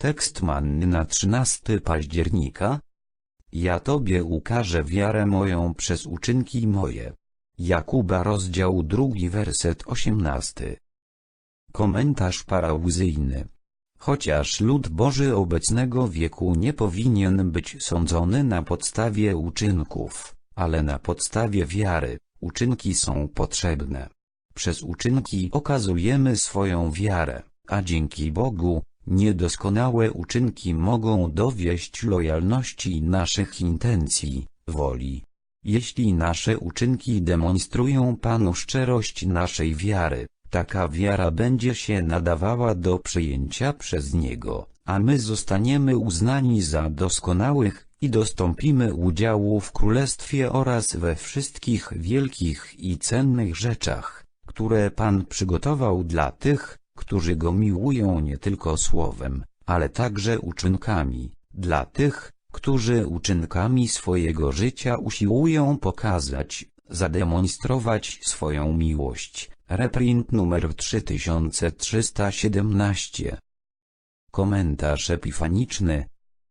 Tekst manny na 13 października. Ja Tobie ukażę wiarę moją przez uczynki moje. Jakuba rozdział drugi werset 18. Komentarz parauzyjny. Chociaż lud Boży obecnego wieku nie powinien być sądzony na podstawie uczynków, ale na podstawie wiary, uczynki są potrzebne. Przez uczynki okazujemy swoją wiarę, a dzięki Bogu, niedoskonałe uczynki mogą dowieść lojalności naszych intencji, woli. Jeśli nasze uczynki demonstrują Panu szczerość naszej wiary, taka wiara będzie się nadawała do przyjęcia przez Niego, a my zostaniemy uznani za doskonałych i dostąpimy udziału w Królestwie oraz we wszystkich wielkich i cennych rzeczach, które Pan przygotował dla tych, którzy Go miłują nie tylko słowem, ale także uczynkami, dla tych, którzy uczynkami swojego życia usiłują pokazać, zademonstrować swoją miłość. Reprint numer 3317 Komentarz epifaniczny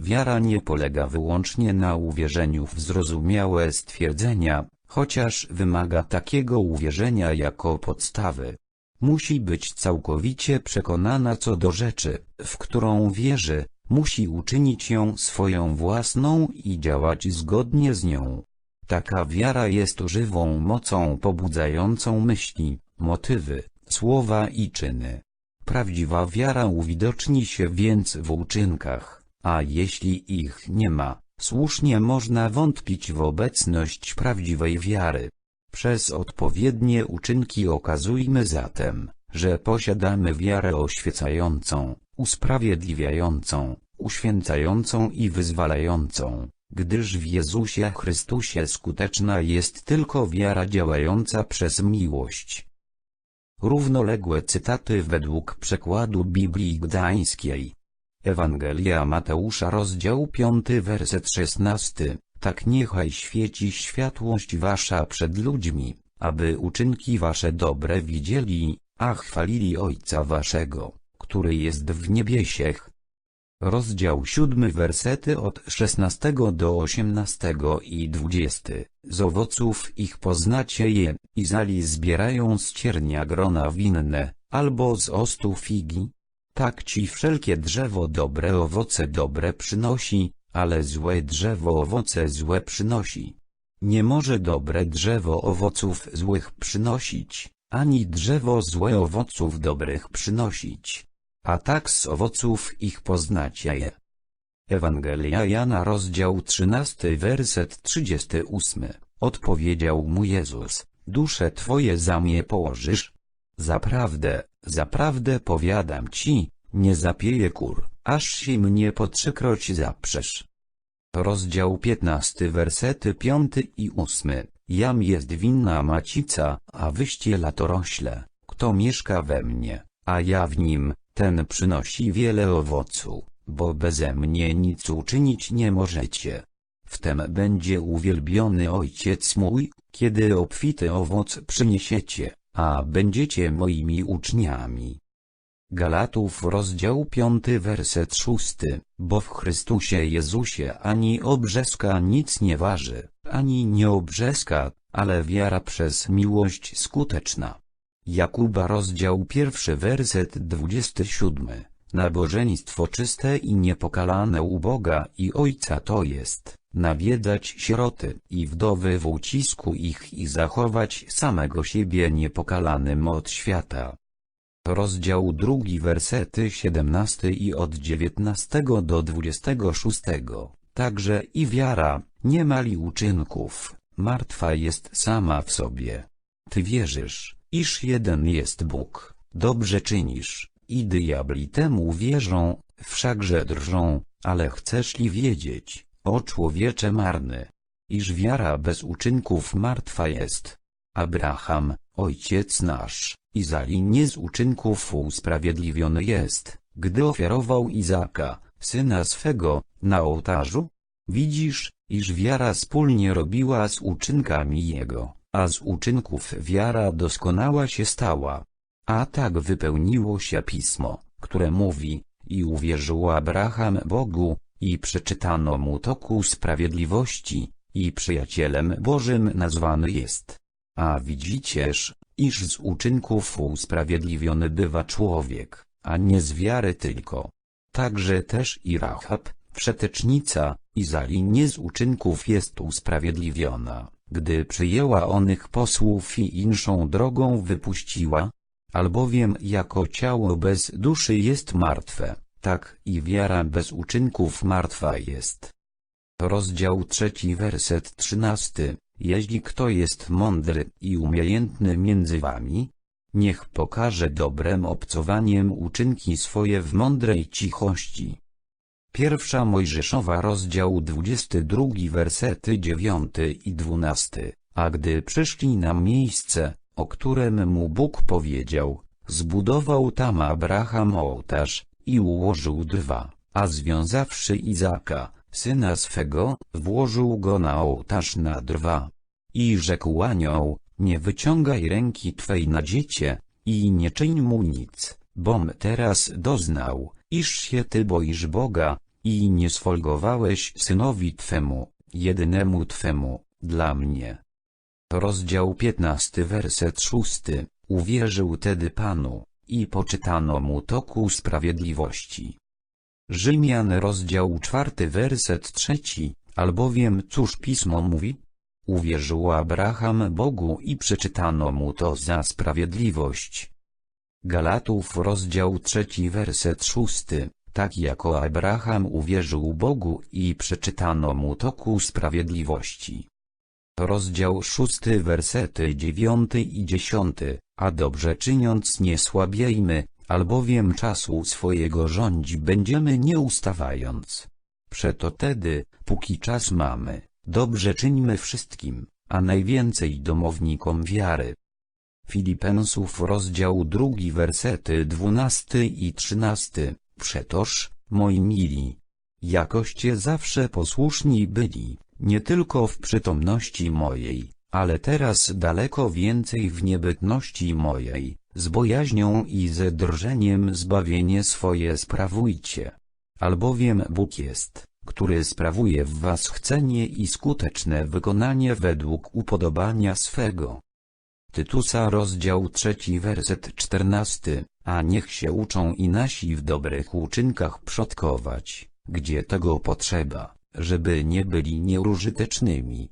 Wiara nie polega wyłącznie na uwierzeniu w zrozumiałe stwierdzenia, chociaż wymaga takiego uwierzenia jako podstawy. Musi być całkowicie przekonana co do rzeczy, w którą wierzy, musi uczynić ją swoją własną i działać zgodnie z nią. Taka wiara jest żywą mocą pobudzającą myśli, motywy, słowa i czyny. Prawdziwa wiara uwidoczni się więc w uczynkach, a jeśli ich nie ma, słusznie można wątpić w obecność prawdziwej wiary. Przez odpowiednie uczynki okazujmy zatem, że posiadamy wiarę oświecającą, usprawiedliwiającą, uświęcającą i wyzwalającą, gdyż w Jezusie Chrystusie skuteczna jest tylko wiara działająca przez miłość. Równoległe cytaty według przekładu Biblii Gdańskiej. Ewangelia Mateusza rozdział 5 werset 16 Tak niechaj świeci światłość wasza przed ludźmi, aby uczynki wasze dobre widzieli, a chwalili Ojca waszego, który jest w niebiesiech. Rozdział 7 wersety od 16 do 18 i 20. Z owoców ich poznacie je, i zali zbierają z ciernia grona winne, albo z ostu figi. Tak ci wszelkie drzewo dobre owoce dobre przynosi, ale złe drzewo owoce złe przynosi. Nie może dobre drzewo owoców złych przynosić, ani drzewo złe owoców dobrych przynosić a tak z owoców ich poznacie je. Ewangelia Jana rozdział 13 werset 38 Odpowiedział mu Jezus, dusze twoje za mnie położysz? Zaprawdę, zaprawdę powiadam ci, nie zapieje kur, aż się mnie po trzykroć zaprzesz. Rozdział 15 wersety 5 i 8 Jam jest winna macica, a wyście latorośle, kto mieszka we mnie, a ja w nim, ten przynosi wiele owocu, bo beze mnie nic uczynić nie możecie. Wtem będzie uwielbiony Ojciec mój, kiedy obfity owoc przyniesiecie, a będziecie moimi uczniami. Galatów rozdział 5 werset 6 Bo w Chrystusie Jezusie ani obrzeska nic nie waży, ani nie obrzeska, ale wiara przez miłość skuteczna. Jakuba rozdział pierwszy werset 27. Nabożeństwo czyste i niepokalane u Boga i Ojca to jest, nawiedzać sieroty i wdowy w ucisku ich i zachować samego siebie niepokalanym od świata. Rozdział drugi wersety 17 i od 19 do 26. Także i wiara, nie mali uczynków, martwa jest sama w sobie. Ty wierzysz, iż jeden jest Bóg, dobrze czynisz, i diabli temu wierzą, wszakże drżą, ale chcesz li wiedzieć, o człowiecze marny, iż wiara bez uczynków martwa jest. Abraham, ojciec nasz, Izali nie z uczynków usprawiedliwiony jest, gdy ofiarował Izaka, syna swego, na ołtarzu? Widzisz, iż wiara wspólnie robiła z uczynkami jego a z uczynków wiara doskonała się stała. A tak wypełniło się pismo, które mówi, i uwierzył Abraham Bogu, i przeczytano mu to ku sprawiedliwości, i przyjacielem Bożym nazwany jest. A widzicież, iż z uczynków usprawiedliwiony bywa człowiek, a nie z wiary tylko. Także też i Rahab, przetecznica, Izali nie z uczynków jest usprawiedliwiona, gdy przyjęła onych posłów i inszą drogą wypuściła, albowiem jako ciało bez duszy jest martwe, tak i wiara bez uczynków martwa jest. Rozdział trzeci werset trzynasty. Jeśli kto jest mądry i umiejętny między wami, niech pokaże dobrem obcowaniem uczynki swoje w mądrej cichości. Pierwsza Mojżeszowa rozdział 22 wersety 9 i 12 A gdy przyszli na miejsce, o którym mu Bóg powiedział, zbudował tam Abraham ołtarz i ułożył dwa, a związawszy Izaka, syna swego, włożył go na ołtarz na drwa. I rzekł anioł, nie wyciągaj ręki twej na dziecię, i nie czyń mu nic, bom teraz doznał, iż się ty boisz Boga, i nie sfolgowałeś synowi twemu, jedynemu twemu, dla mnie. Rozdział 15 werset 6 Uwierzył tedy Panu, i poczytano mu toku sprawiedliwości. Rzymian rozdział 4 werset 3 Albowiem cóż pismo mówi? Uwierzył Abraham Bogu i przeczytano mu to za sprawiedliwość. Galatów rozdział 3 werset 6 tak jako Abraham uwierzył Bogu i przeczytano mu toku sprawiedliwości. Rozdział 6 wersety 9 i 10, a dobrze czyniąc nie słabiejmy, albowiem czasu swojego rządzi będziemy nie ustawając. Przeto tedy, póki czas mamy, dobrze czyńmy wszystkim, a najwięcej domownikom wiary. Filipensów rozdział 2 wersety 12 i 13 Przetoż, moi mili, jakoście zawsze posłuszni byli, nie tylko w przytomności mojej, ale teraz daleko więcej w niebytności mojej, z bojaźnią i ze drżeniem zbawienie swoje sprawujcie. Albowiem Bóg jest, który sprawuje w was chcenie i skuteczne wykonanie według upodobania swego. Tytusa rozdział trzeci werset czternasty, a niech się uczą i nasi w dobrych uczynkach przodkować, gdzie tego potrzeba, żeby nie byli nieużytecznymi.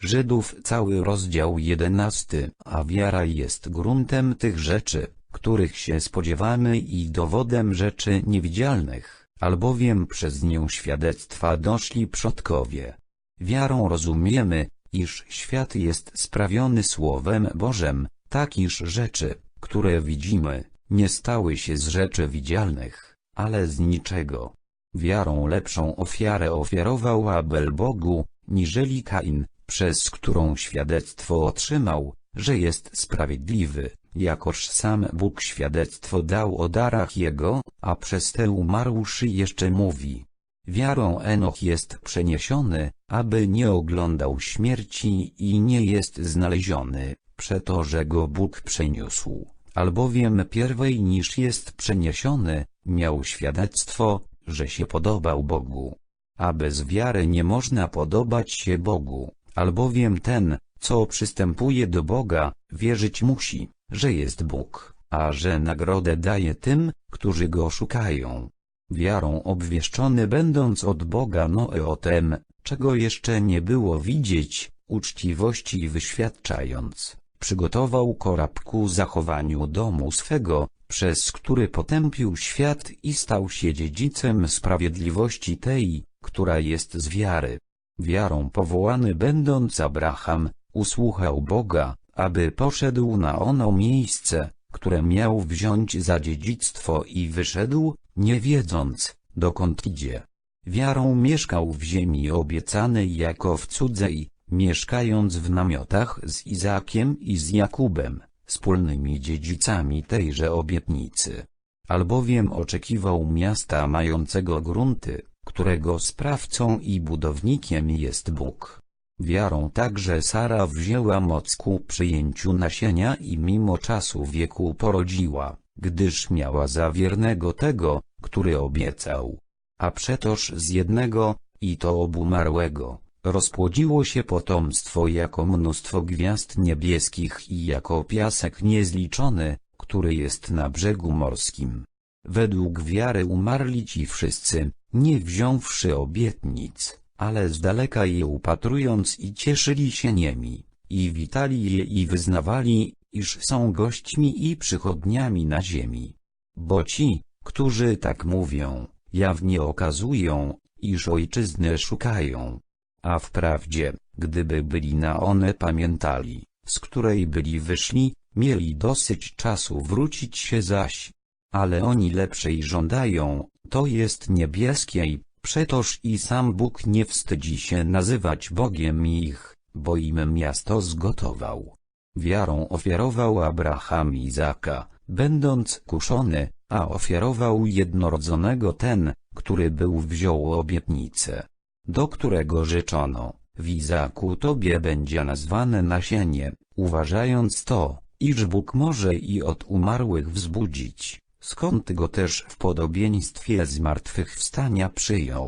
Żydów cały rozdział jedenasty, a wiara jest gruntem tych rzeczy, których się spodziewamy i dowodem rzeczy niewidzialnych, albowiem przez nią świadectwa doszli przodkowie. Wiarą rozumiemy, iż świat jest sprawiony Słowem Bożem, tak iż rzeczy, które widzimy, nie stały się z rzeczy widzialnych, ale z niczego. Wiarą lepszą ofiarę ofiarował Abel Bogu, niżeli Kain, przez którą świadectwo otrzymał, że jest sprawiedliwy, jakoż sam Bóg świadectwo dał o darach jego, a przez te umarłszy jeszcze mówi. Wiarą Enoch jest przeniesiony, aby nie oglądał śmierci i nie jest znaleziony, przeto że go Bóg przeniósł, albowiem pierwej niż jest przeniesiony, miał świadectwo, że się podobał Bogu. A bez wiary nie można podobać się Bogu, albowiem ten, co przystępuje do Boga, wierzyć musi, że jest Bóg, a że nagrodę daje tym, którzy Go szukają wiarą obwieszczony będąc od Boga Noe o tem, czego jeszcze nie było widzieć, uczciwości wyświadczając, przygotował korab ku zachowaniu domu swego, przez który potępił świat i stał się dziedzicem sprawiedliwości tej, która jest z wiary. Wiarą powołany będąc Abraham, usłuchał Boga, aby poszedł na ono miejsce, które miał wziąć za dziedzictwo i wyszedł, nie wiedząc, dokąd idzie. Wiarą mieszkał w ziemi obiecanej jako w cudzej, mieszkając w namiotach z Izakiem i z Jakubem, wspólnymi dziedzicami tejże obietnicy. Albowiem oczekiwał miasta mającego grunty, którego sprawcą i budownikiem jest Bóg. Wiarą także Sara wzięła moc ku przyjęciu nasienia i mimo czasu wieku porodziła, gdyż miała za wiernego tego, który obiecał. A przetoż z jednego, i to obumarłego, rozpłodziło się potomstwo jako mnóstwo gwiazd niebieskich i jako piasek niezliczony, który jest na brzegu morskim. Według wiary umarli ci wszyscy, nie wziąwszy obietnic, ale z daleka je upatrując i cieszyli się niemi, i witali je i wyznawali, iż są gośćmi i przychodniami na ziemi. Bo ci, którzy tak mówią, jawnie okazują, iż ojczyzny szukają. A wprawdzie, gdyby byli na one pamiętali, z której byli wyszli, mieli dosyć czasu wrócić się zaś. Ale oni lepszej żądają, to jest niebieskiej, przetoż i sam Bóg nie wstydzi się nazywać Bogiem ich, bo im miasto zgotował. Wiarą ofiarował Abraham Izaka, będąc kuszony, a ofiarował jednorodzonego ten, który był wziął obietnicę, do którego rzeczono, w Izaku tobie będzie nazwane nasienie, uważając to, iż Bóg może i od umarłych wzbudzić, skąd go też w podobieństwie zmartwychwstania przyjął.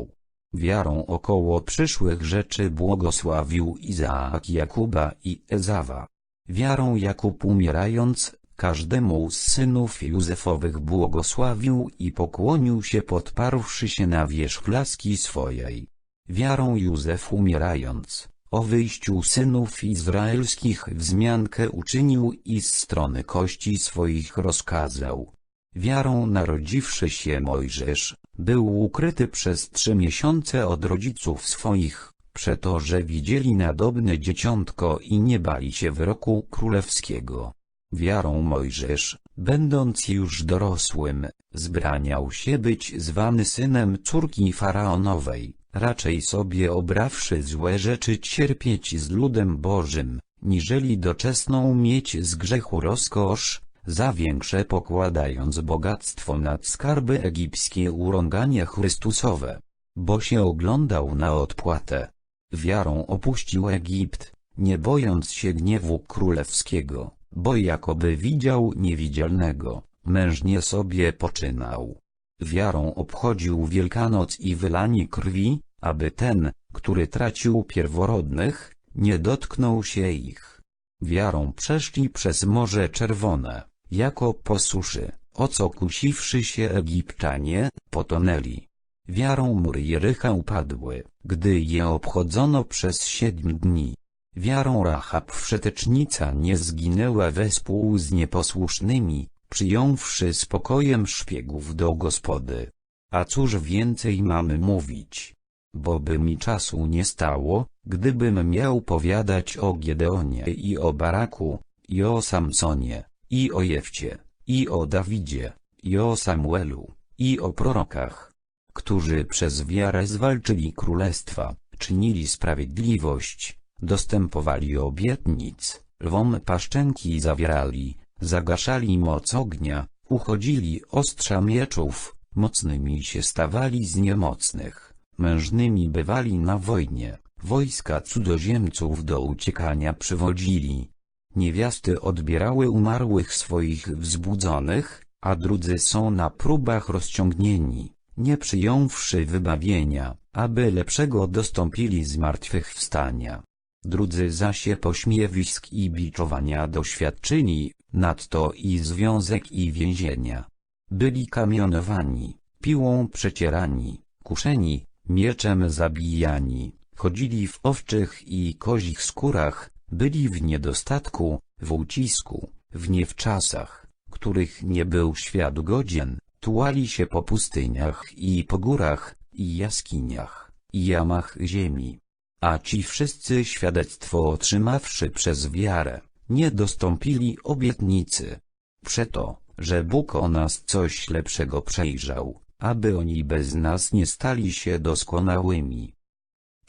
Wiarą około przyszłych rzeczy błogosławił Izaak Jakuba i Ezawa. Wiarą Jakub umierając, każdemu z synów Józefowych błogosławił i pokłonił się podparłszy się na wierzch laski swojej. Wiarą Józef umierając, o wyjściu synów izraelskich wzmiankę uczynił i z strony kości swoich rozkazał. Wiarą narodziwszy się Mojżesz, był ukryty przez trzy miesiące od rodziców swoich, przeto że widzieli nadobne dzieciątko i nie bali się wyroku królewskiego. Wiarą Mojżesz, będąc już dorosłym, zbraniał się być zwany synem córki faraonowej, raczej sobie obrawszy złe rzeczy cierpieć z ludem Bożym, niżeli doczesną mieć z grzechu rozkosz, za większe pokładając bogactwo nad skarby egipskie urąganie Chrystusowe, bo się oglądał na odpłatę. Wiarą opuścił Egipt, nie bojąc się gniewu królewskiego, bo jakoby widział niewidzialnego, mężnie sobie poczynał. Wiarą obchodził Wielkanoc i wylanie krwi, aby ten, który tracił pierworodnych, nie dotknął się ich. Wiarą przeszli przez Morze Czerwone, jako po suszy, o co kusiwszy się Egipczanie, potonęli. Wiarą mury Jericha upadły, gdy je obchodzono przez siedm dni. Wiarą Rahab wszetecznica nie zginęła wespół z nieposłusznymi, przyjąwszy spokojem szpiegów do gospody. A cóż więcej mamy mówić? Bo by mi czasu nie stało, gdybym miał powiadać o Gedeonie i o Baraku, i o Samsonie, i o Jewcie, i o Dawidzie, i o Samuelu, i o prorokach, którzy przez wiarę zwalczyli królestwa, czynili sprawiedliwość, dostępowali obietnic, lwom paszczęki zawierali, zagaszali moc ognia, uchodzili ostrza mieczów, mocnymi się stawali z niemocnych, mężnymi bywali na wojnie, wojska cudzoziemców do uciekania przywodzili. Niewiasty odbierały umarłych swoich wzbudzonych, a drudzy są na próbach rozciągnieni, nie przyjąwszy wybawienia, aby lepszego dostąpili zmartwychwstania. Drudzy zaś pośmiewisk i biczowania doświadczyli, nadto i związek i więzienia. Byli kamionowani, piłą przecierani, kuszeni, mieczem zabijani, chodzili w owczych i kozich skórach, byli w niedostatku, w ucisku, w niewczasach, których nie był świat godzien, tułali się po pustyniach i po górach, i jaskiniach, i jamach ziemi. A ci wszyscy świadectwo otrzymawszy przez wiarę, nie dostąpili obietnicy. Przeto, że Bóg o nas coś lepszego przejrzał, aby oni bez nas nie stali się doskonałymi.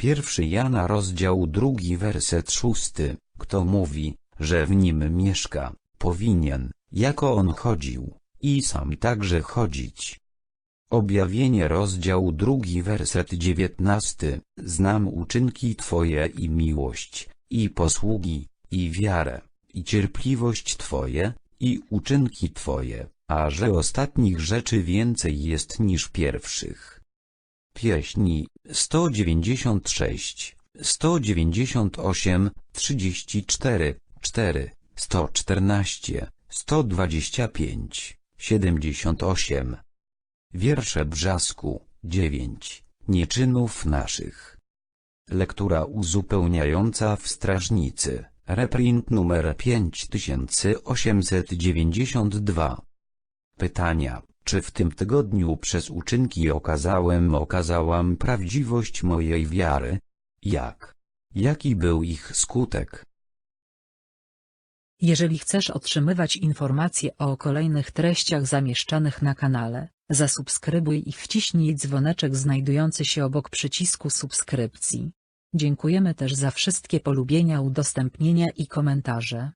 Pierwszy Jana rozdział drugi werset szósty, kto mówi, że w nim mieszka, powinien, jako on chodził, i sam także chodzić. Objawienie rozdział drugi werset dziewiętnasty, znam uczynki Twoje i miłość, i posługi, i wiarę, i cierpliwość Twoje, i uczynki Twoje, a że ostatnich rzeczy więcej jest niż pierwszych. Pieśni 196, 198, 34, 4, 114, 125, 78. Wiersze Brzasku 9, Nieczynów naszych. Lektura uzupełniająca w Strażnicy, reprint numer 5892. Pytania, czy w tym tygodniu przez uczynki okazałem okazałam prawdziwość mojej wiary? Jak? Jaki był ich skutek? Jeżeli chcesz otrzymywać informacje o kolejnych treściach zamieszczanych na kanale, zasubskrybuj i wciśnij dzwoneczek znajdujący się obok przycisku subskrypcji. Dziękujemy też za wszystkie polubienia, udostępnienia i komentarze.